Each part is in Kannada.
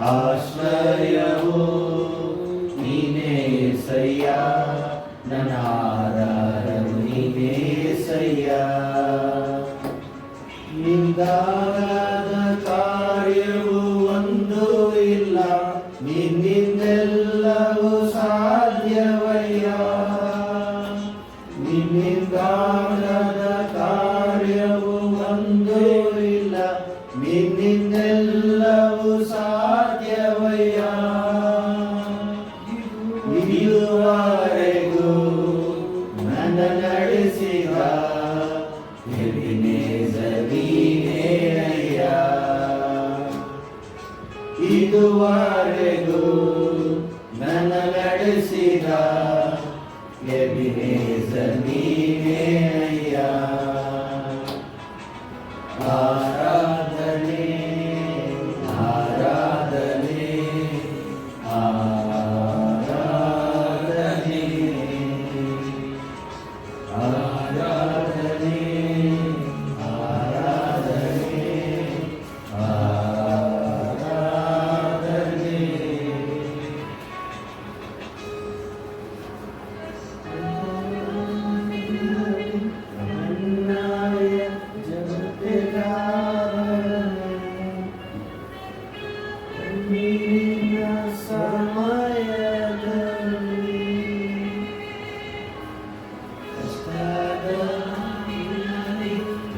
ಆಶ್ರಯವೋ ನೀನೇ ಸಯ್ಯ ನನ್ನ ಆಧಾರವು ನೀನೇ ಸಯ್ಯ. ನಿಂದಾದ ಕಾರ್ಯವು ಒಂದು ಇಲ್ಲ ನಿನ್ನಿಂದೆಲ್ಲವೂ ಸಾ ಇದುವರೆಗೂ ನನ್ನ ನಡೆಸಿದ ಎಬಿನೇಸ ನೀನೇ ಅಯ್ಯ ಆ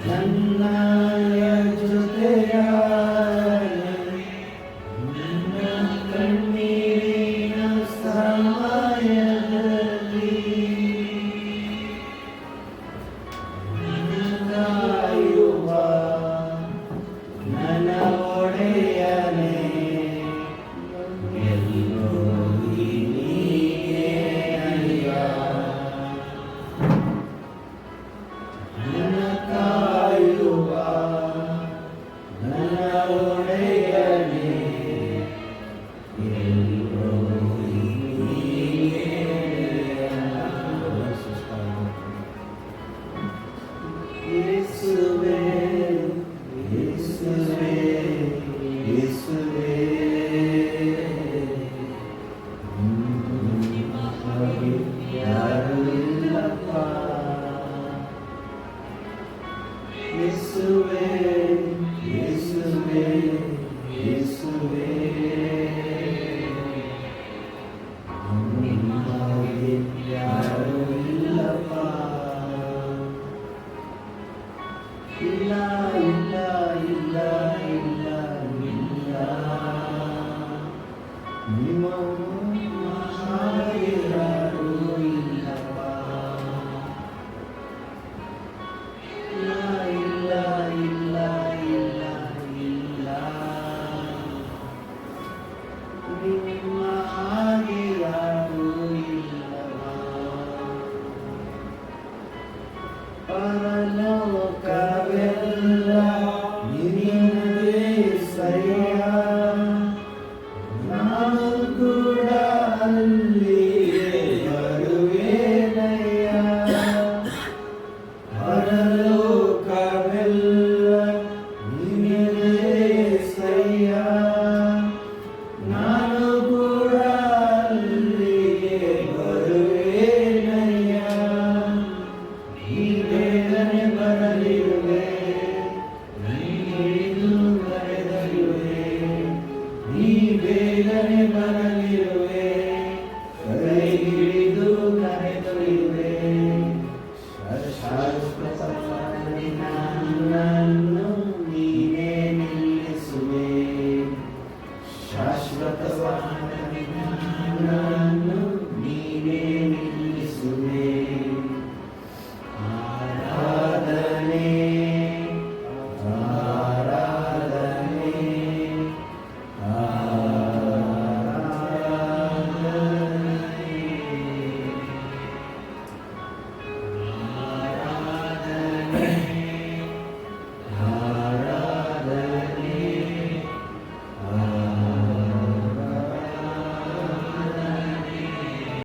Yeah. இயேசுவே இயேசுவே.